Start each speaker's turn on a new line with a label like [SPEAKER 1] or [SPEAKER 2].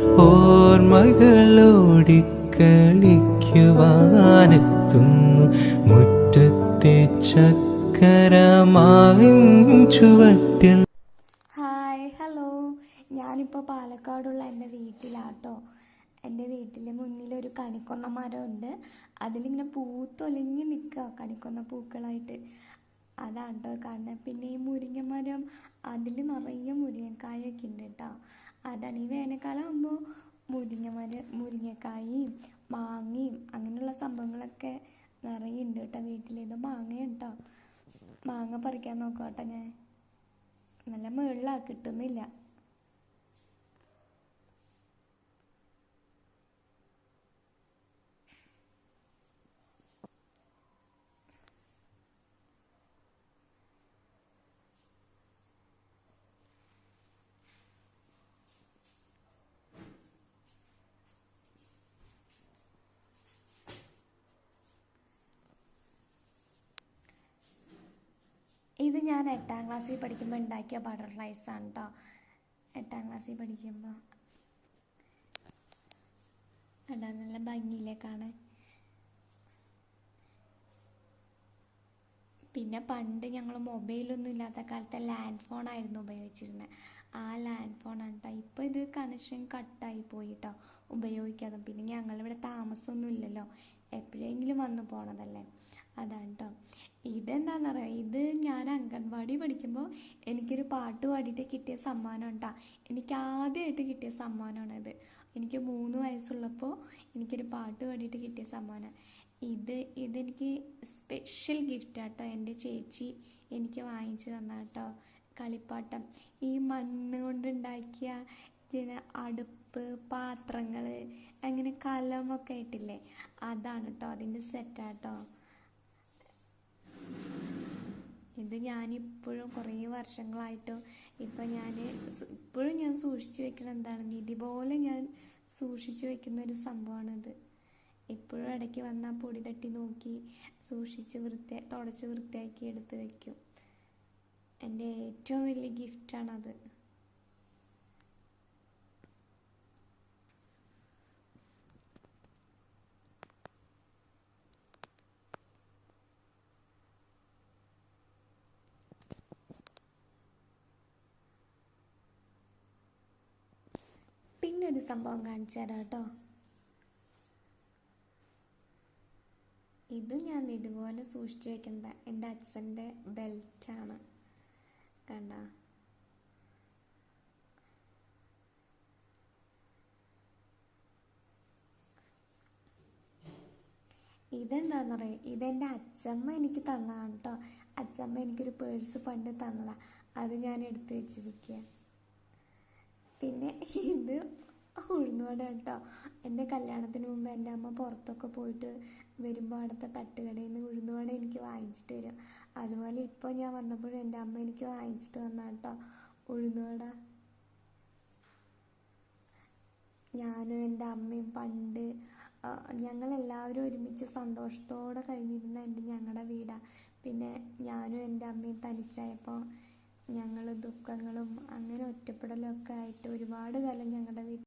[SPEAKER 1] ഓർമ്മകളോടിക്കളിക്കുവാനെത്തുന്നു മുറ്റത്തെ ചക്കരമാവിൻ
[SPEAKER 2] hi hello ഞാനിപ്പോൾ പാലക്കാടുള്ള എന്റെ വീട്ടിലാട്ടോ. എന്റെ വീട്ടിൽ മുന്നിലൊരു കണിക്കൊന്ന മരമുണ്ട്. അതിലിങ്ങനെ പൂത്തൊലിഞ്ഞ് നിൽക്കുക കണിക്കൊന്ന പൂക്കളായിട്ട്. അതാണ് കേട്ടോ കാരണം പിന്നെ ഈ മുരിങ്ങ മരം അതിൽ നിറയെ മുരിങ്ങക്കായൊക്കെ ഉണ്ട് കേട്ടോ അതാണ് ഈ വേനൽക്കാലം ആകുമ്പോൾ മുരിങ്ങ മര മുരിങ്ങക്കായും മാങ്ങയും അങ്ങനെയുള്ള സംഭവങ്ങളൊക്കെ നിറയെ ഉണ്ട് കേട്ടോ വീട്ടിൽ മാങ്ങയുണ്ടോ? മാങ്ങ പറിക്കാൻ നോക്കാം കേട്ടോ ഞാൻ. നല്ല മുകളിലാ കിട്ടുന്നില്ല ഇത് ഞാൻ എട്ടാം ക്ലാസ്സിൽ പഠിക്കുമ്പോൾ ഉണ്ടാക്കിയ ബട്ടർഫ്ലൈസ് ആണ് കേട്ടോ എട്ടാം ക്ലാസ്സിൽ പഠിക്കുമ്പോൾ എടാ നല്ല ഭംഗിയിലേക്കാണ്. പിന്നെ പണ്ട് ഞങ്ങൾ മൊബൈലൊന്നും ഇല്ലാത്ത കാലത്ത് ലാൻഡ് ഫോണായിരുന്നു ഉപയോഗിച്ചിരുന്നത് ആ ലാൻഡ് ഫോണാണ് കേട്ടോ ഇപ്പോൾ ഇത് കണക്ഷൻ കട്ടായി പോയി കേട്ടോ ഉപയോഗിക്കാതെ. പിന്നെ ഞങ്ങളിവിടെ താമസമൊന്നും ഇല്ലല്ലോ. എപ്പോഴെങ്കിലും വന്ന് പോണതല്ലേ. അതാണ് കേട്ടോ ഇതെന്താണെന്നറിയാം ഇത് അംഗൻവാടി പഠിക്കുമ്പോൾ എനിക്കൊരു പാട്ട് പാടിയിട്ട് കിട്ടിയ സമ്മാനം ഉണ്ടാ എനിക്ക് ആദ്യമായിട്ട് കിട്ടിയ സമ്മാനമാണത് എനിക്ക് മൂന്ന് വയസ്സുള്ളപ്പോൾ എനിക്കൊരു പാട്ട് പാടിയിട്ട് കിട്ടിയ സമ്മാനം. ഇത് ഇതെനിക്ക് സ്പെഷ്യൽ ഗിഫ്റ്റ് ആട്ടോ എന്റെ ചേച്ചി എനിക്ക് വാങ്ങിച്ചു തന്ന കേട്ടോ കളിപ്പാട്ടം. ഈ മണ്ണ് കൊണ്ടുണ്ടാക്കിയ പിന്നെ അടുപ്പ് പാത്രങ്ങൾ അങ്ങനെ കലമൊക്കെ ആയിട്ടില്ലേ? അതാണ് കേട്ടോ അതിന്റെ സെറ്റാട്ടോ ഇത് ഞാനിപ്പോഴും കുറേ വർഷങ്ങളായിട്ടും ഇപ്പം ഞാൻ ഇപ്പോഴും ഞാൻ സൂക്ഷിച്ചു വെക്കണ എന്താണ് നിധി പോലെ ഞാൻ സൂക്ഷിച്ചു വെക്കുന്ന ഒരു സംഭവമാണിത് ഇപ്പോഴും ഇടയ്ക്ക് വന്നാൽ പൊടി തട്ടി നോക്കി സൂക്ഷിച്ച് വൃത്തി തുടച്ച് വൃത്തിയാക്കി എടുത്ത് വെക്കും. എന്റെ ഏറ്റവും വലിയ ഗിഫ്റ്റാണത് പിന്നെ ഒരു സംഭവം കാണിച്ചു തരാം കേട്ടോ. ഇതും ഞാൻ ഇതുപോലെ സൂക്ഷിച്ചു വെക്കേണ്ട. എന്റെ അച്ഛന്റെ ബെൽറ്റാണ്. കണ്ട? ഇതെന്താന്ന് ഇതെന്താണെന്നറിയോ ഇതെന്റെ അച്ചമ്മ എനിക്ക് തന്നതാണ് കേട്ടോ. അച്ചമ്മ എനിക്കൊരു പേഴ്സ് പണ്ട് തന്നതാണ് അത് ഞാൻ എടുത്തു വെച്ചിരിക്കുക പിന്നെ ഇത് ഉഴുന്നുവട കേട്ടോ. എന്റെ കല്യാണത്തിന് മുമ്പ് എന്റെ അമ്മ പുറത്തൊക്കെ പോയിട്ട് വരുമ്പോൾ അടുത്ത തട്ടുകടയിൽ നിന്ന് ഉഴുന്നുവട എനിക്ക് വാങ്ങിച്ചിട്ട് വരും. അതുപോലെ ഇപ്പോൾ ഞാൻ വന്നപ്പോഴും എന്റെ അമ്മ എനിക്ക് വാങ്ങിച്ചിട്ട് വന്ന കേട്ടോ. ഉഴുന്നുവട ഞാനും എന്റെ അമ്മയും പണ്ട് ഞങ്ങളെല്ലാവരും ഒരുമിച്ച് സന്തോഷത്തോടെ കഴിഞ്ഞിരുന്ന എന്റെ ഞങ്ങളുടെ വീടാണ് പിന്നെ ഞാനും എന്റെ അമ്മയും തനിച്ചായപ്പോൾ ഞങ്ങൾ ദുഃഖങ്ങളും അങ്ങനെ ഒറ്റപ്പെടലും ഒക്കെ ആയിട്ട് ഒരുപാട് കാലം ഞങ്ങളുടെ വീട്ടിൽ